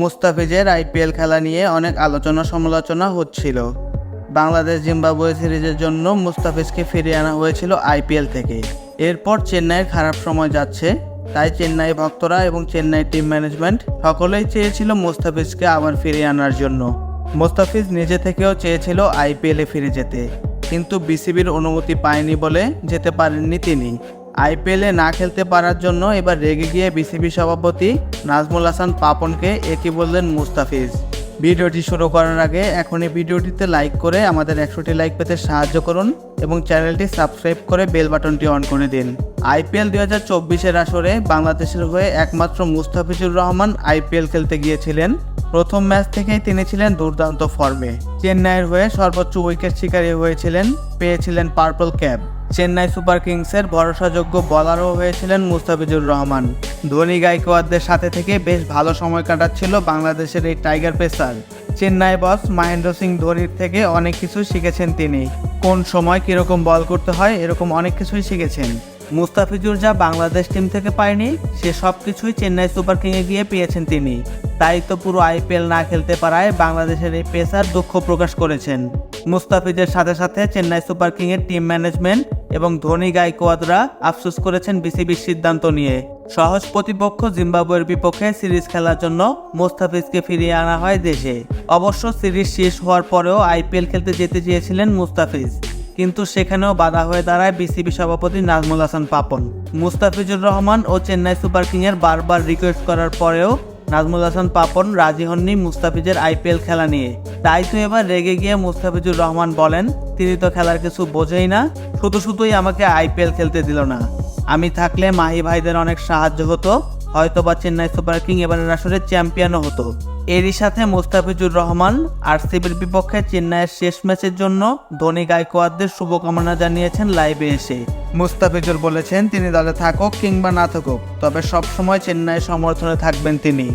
মুস্তাফিজের আইপিএল খেলা নিয়ে অনেক আলোচনা সমালোচনা হচ্ছিল। বাংলাদেশ জিম্বাবুয়ে সিরিজের জন্য মুস্তাফিজকে ফিরিয়ে আনা হয়েছিল আইপিএল থেকে। এরপর চেন্নাইয়ের খারাপ সময় যাচ্ছে, তাই চেন্নাই ভক্তরা এবং চেন্নাই টিম ম্যানেজমেন্ট সকলেই চেয়েছিল মুস্তাফিজকে আবার ফিরিয়ে আনার জন্য। মুস্তাফিজ নিজে থেকেও চেয়েছিল আইপিএলে ফিরে যেতে, কিন্তু বিসিবির অনুমতি পায়নি বলে যেতে পারেননি তিনি। আইপিএলে না খেলতে পারার জন্য এবার রেগে গিয়ে বিসিবি সভাপতি নাজমুল হাসান পাপনকে একই বললেন মুস্তাফিজ। ভিডিওটি শুরু করার আগে এখনই ভিডিওটিতে লাইক করে আমাদের একশোটি লাইক পেতে সাহায্য করুন এবং চ্যানেলটি সাবস্ক্রাইব করে বেল বাটনটি অন করে দিন। আইপিএল দুই হাজার চব্বিশের আসরে বাংলাদেশের হয়ে একমাত্র মুস্তাফিজুর রহমান আইপিএল খেলতে গিয়েছিলেন। প্রথম ম্যাচ থেকেই তিনি ছিলেন দুর্দান্ত ফর্মে। চেন্নাইয়ের হয়ে সর্বোচ্চ উইকেট শিকারী হয়েছিলেন, পেয়েছিলেন পার্পল ক্যাপ চেন্নাই সুপার কিংসের ভরসাযোগ্য বলারও হয়েছিলেন মুস্তাফিজুর রহমান। ধোনি গাইকোয়াদদের সাথে থেকে বেশ ভালো সময় কাটাচ্ছিল বাংলাদেশের এই tiger pacer. Chennai boss Mahendra Singh ধোনির থেকে অনেক কিছু শিখেছেন তিনি। কোন সময় কীরকম বল করতে হয় এরকম অনেক কিছুই শিখেছেন। মুস্তাফিজুর যা বাংলাদেশ টিম থেকে পায়নি, সে সব কিছুই চেন্নাই সুপার কিংয়ে গিয়ে পেয়েছেন তিনি। তাই তো পুরো আইপিএল না খেলতে পারায় বাংলাদেশের এই পেসার দুঃখ প্রকাশ করেছেন। মুস্তাফিজের সাথে সাথে চেন্নাই সুপার কিংয়ের টিম ম্যানেজমেন্ট এবং ধোনি গাইকোয়াদরা আফসোস করেছেন বিসিবির সিদ্ধান্ত নিয়ে। সহজ প্রতিপক্ষ জিম্বাবুয়ের বিপক্ষে সিরিজ খেলার জন্য মুস্তাফিজকে ফিরিয়ে আনা হয় দেশে। অবশ্য সিরিজ শেষ হওয়ার পরেও আইপিএল খেলতে যেতে চেয়েছিলেন মুস্তাফিজ, কিন্তু সেখানেও বাধা হয়ে দাঁড়ায় বিসিবি সভাপতি নাজমুল হাসান পাপন। মুস্তাফিজুর রহমান ও চেন্নাই সুপার কিংয়ের বারবার রিকোয়েস্ট করার পরেও নাজমুল হাসান পাপন রাজি হননি মুস্তাফিজের আইপিএল খেলা নিয়ে। তাই তো এবার রেগে গিয়ে মুস্তাফিজুর রহমান বলেন, তিনি তো খেলার কিছু বোঝেই না, শুধু শুধুই আমাকে আইপিএল খেলতে দিল না। আমি থাকলে মাহি ভাইদের অনেক সাহায্য হতো হয়তো বা চেন্নাই সুপার কিং এবারের আসরে চ্যাম্পিয়নও হতো। এরই সাথে মুস্তাফিজুর রহমান আর আরসিবির বিপক্ষে চেন্নাইয়ের শেষ ম্যাচের জন্য ধোনি গায়কোয়াদদের শুভকামনা জানিয়েছেন লাইভে এসে। মুস্তাফিজুর বলেছেন, তিনি দলে থাকুক কিংবা না থাকুক, তবে সবসময় চেন্নাই সমর্থনে থাকবেন তিনি।